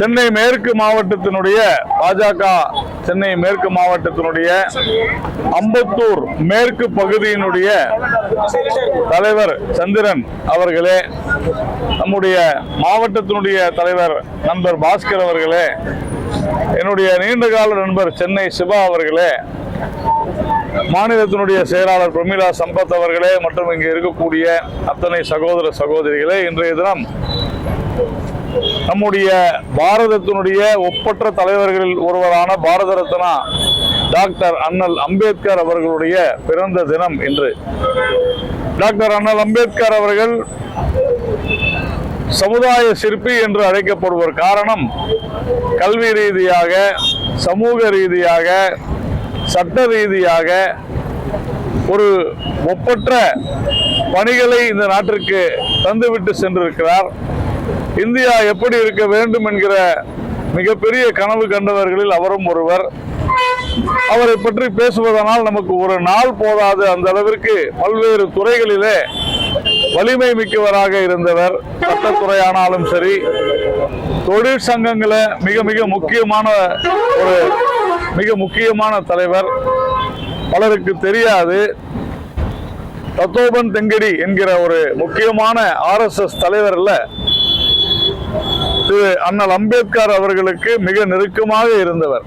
சென்னை மேற்கு மாவட்டத்தினுடைய பாஜக சென்னை மேற்கு மாவட்டத்தினுடைய அம்பத்தூர் மேற்கு பகுதியினுடைய தலைவர் சந்திரன் அவர்களே நம்முடைய மாவட்டத்தினுடைய தலைவர் நண்பர் பாஸ்கர் அவர்களே என்னுடைய நீண்டகால நண்பர் சென்னை சிவா அவர்களே மாநிலத்தினுடைய செயலாளர் பிரமிளா சம்பத் அவர்களே மற்றும் இங்கே இருக்கக்கூடிய அத்தனை சகோதர சகோதரிகளே இன்றைய தினம் நம்முடைய பாரதத்தினுடைய ஒப்பற்ற தலைவர்களில் ஒருவரான பாரத ரத்னா டாக்டர் அண்ணல் அம்பேத்கர் அவர்களுடைய பிறந்த தினம் இன்று. டாக்டர் அண்ணல் அம்பேத்கர் அவர்கள் சமுதாய சிற்பி என்று அழைக்கப்படுவர். காரணம் கல்வி ரீதியாக சமூக ரீதியாக சட்ட ரீதியாக ஒரு ஒப்பற்ற பணிகளை இந்த நாட்டிற்கு தந்துவிட்டு சென்றிருக்கிறார். இந்தியா எப்படி இருக்க வேண்டும் என்கிற மிகப்பெரிய கனவு கண்டவர்களில் அவரும் ஒருவர். அவரை பற்றி பேசுவதனால் நமக்கு ஒரு நாள் போதாது. அந்த அளவிற்கு பல்வேறு துறைகளிலே வலிமை மிக்கவராக இருந்தவர். சட்டத்துறையானாலும் சரி தொழிற்சங்கங்களை மிக மிக முக்கியமான ஒரு மிக முக்கியமான தலைவர். பலருக்கு தெரியாது. தத்தோபன் தெங்கடி என்கிற ஒரு முக்கியமான ஆர்எஸ்எஸ் தலைவரில் திரு அண்ணல் அம்பேத்கர் அவர்களுக்கு மிக நெருக்கமாக இருந்தவர்.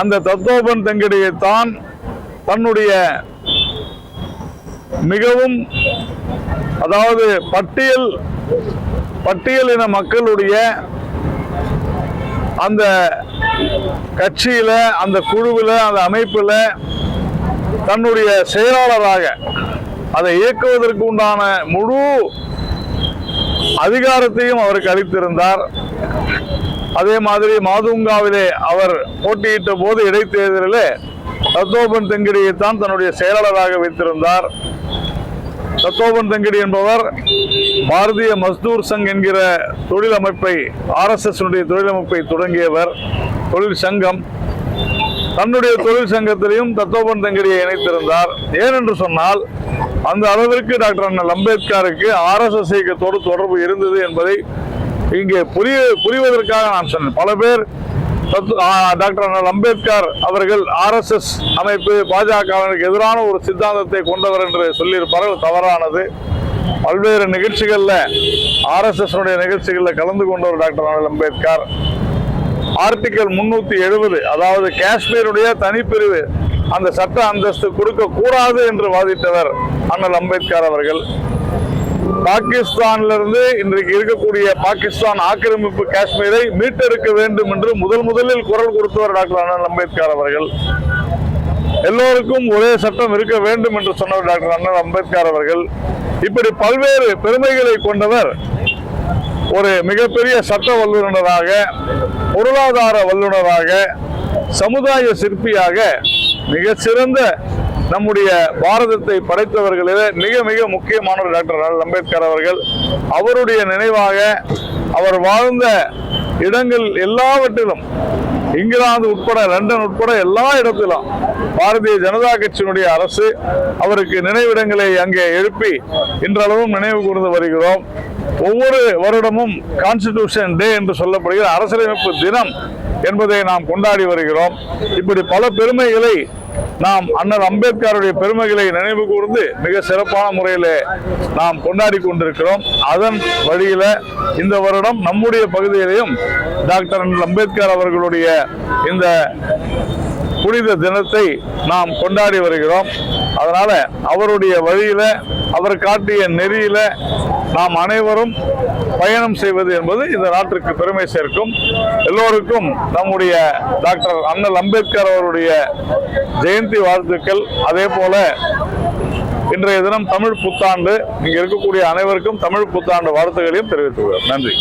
அந்த தத்தோபன் தங்கடியை தான் தன்னுடைய மிகவும் அதாவது பட்டியல் பட்டியல் இன மக்களுடைய அந்த கட்சியில அந்த குழுவில் அந்த அமைப்பில் தன்னுடைய செயலாளராக அதை இயக்குவதற்கு உண்டான முழு அதிகாரத்தையும் அவருக்கு அளித்திருந்தார் அதே மாதிரி மாதுங்காவிலே அவர் போட்டியிட்ட போது இடைத்தேர்தலிலே தத்தோபன் தெங்கடியை தான் தன்னுடைய செயலாளராக வைத்திருந்தார். தத்தோபன் தெங்கடி என்பவர் பாரதிய மஸ்தூர் சங் என்கிற தொழில் அமைப்பை ஆர்எஸ்எஸ் தொழில் அமைப்பை தொடங்கியவர். தொழில் சங்கம். தன்னுடைய தொழில் சங்கத்திலையும் தத்தோபன் தங்கடியை இணைத்திருந்தார். ஏனென்று சொன்னால் அந்த அளவிற்கு டாக்டர் அண்ணல் அம்பேத்கருக்கு ஆர்எஸ்எஸ் இயக்கத்தோடு தொடர்பு இருந்தது என்பதை இங்கே புரிய புரிவதற்காக நான் சொன்னேன். பல பேர் டாக்டர் அண்ணல் அம்பேத்கர் அவர்கள் ஆர்எஸ்எஸ் அமைப்பு பாஜகவினருக்கு எதிரான ஒரு சித்தாந்தத்தை கொண்டவர் என்று சொல்லியிருப்பார்கள். தவறானது. பல்வேறு நிகழ்ச்சிகளில் ஆர்எஸ்எஸ் நிகழ்ச்சிகளில் கலந்து கொண்டவர் டாக்டர் அண்ணல் அம்பேத்கர். ஆர்டிக்கல் முன்னூத்தி எழுபது அதாவது காஷ்மீருடைய தனிப்பிரிவு அந்த சட்ட அந்தஸ்து கொடுக்க கூடாது என்று வாதிட்டவர் அண்ணல் அம்பேத்கர் அவர்கள். பாகிஸ்தானிலிருந்து இன்றைக்கு இருக்கக்கூடிய பாகிஸ்தான் ஆக்கிரமிப்பு காஷ்மீரை மீட்டெடுக்க வேண்டும் என்று முதல் முதலில் குரல் கொடுத்தவர் டாக்டர் அண்ணல் அம்பேத்கர் அவர்கள். எல்லோருக்கும் ஒரே சட்டம் இருக்க வேண்டும் என்று சொன்னவர் டாக்டர் அண்ணல் அம்பேத்கர் அவர்கள். இப்படி பல்வேறு பெருமைகளை கொண்டவர் ஒரு மிகப்பெரிய சட்ட வல்லுநராக பொருளாதார வல்லுநராக சமுதாய சிற்பியாக மிக சிறந்த நம்முடைய பாரதத்தை படைத்தவர்களிலே மிக மிக முக்கியமானவர் டாக்டர் அம்பேத்கர் அவர்கள். அவருடைய நினைவாக அவர் வாழ்ந்த இடங்கள் எல்லாவற்றிலும் இங்கிலாந்து உட்பட லண்டன் உட்பட எல்லா இடத்திலும் பாரதிய ஜனதா கட்சியினுடைய அரசு அவருக்கு நினைவிடங்களை அங்கே எழுப்பி இன்றளவும் நினைவு கூர்ந்து வருகிறோம். ஒவ்வொரு வருடமும் கான்ஸ்டிடியூஷன் டே என்று சொல்லப்படுகிற அரசியலமைப்பு தினம் என்பதை நாம் கொண்டாடி வருகிறோம். இப்படி பல பெருமைகளை நாம் அண்ணல் அம்பேத்கருடைய பெருமைகளை நினைவு கூர்ந்து மிக சிறப்பான முறையில் நாம் கொண்டாடி கொண்டிருக்கிறோம். அதன் வழியில் இந்த வருடம் நம்முடைய பகுதியிலையும் டாக்டர் அண்ணல் அம்பேத்கர் அவர்களுடைய இந்த புனித தினத்தை நாம் கொண்டாடி வருகிறோம். அதனால் அவருடைய வழியில் அவர் காட்டிய நெறியில் நாம் அனைவரும் பயணம் செய்வது என்பது இந்த நாட்டிற்கு பெருமை சேர்க்கும். எல்லோருக்கும் நம்முடைய டாக்டர் அண்ணல் அம்பேத்கர் அவருடைய ஜெயந்தி வாழ்த்துக்கள். அதே போல இன்றைய தினம் தமிழ் புத்தாண்டு இங்கே இருக்கக்கூடிய அனைவருக்கும் தமிழ் புத்தாண்டு வாழ்த்துக்களையும் தெரிவித்துள்ளோம் நன்றி.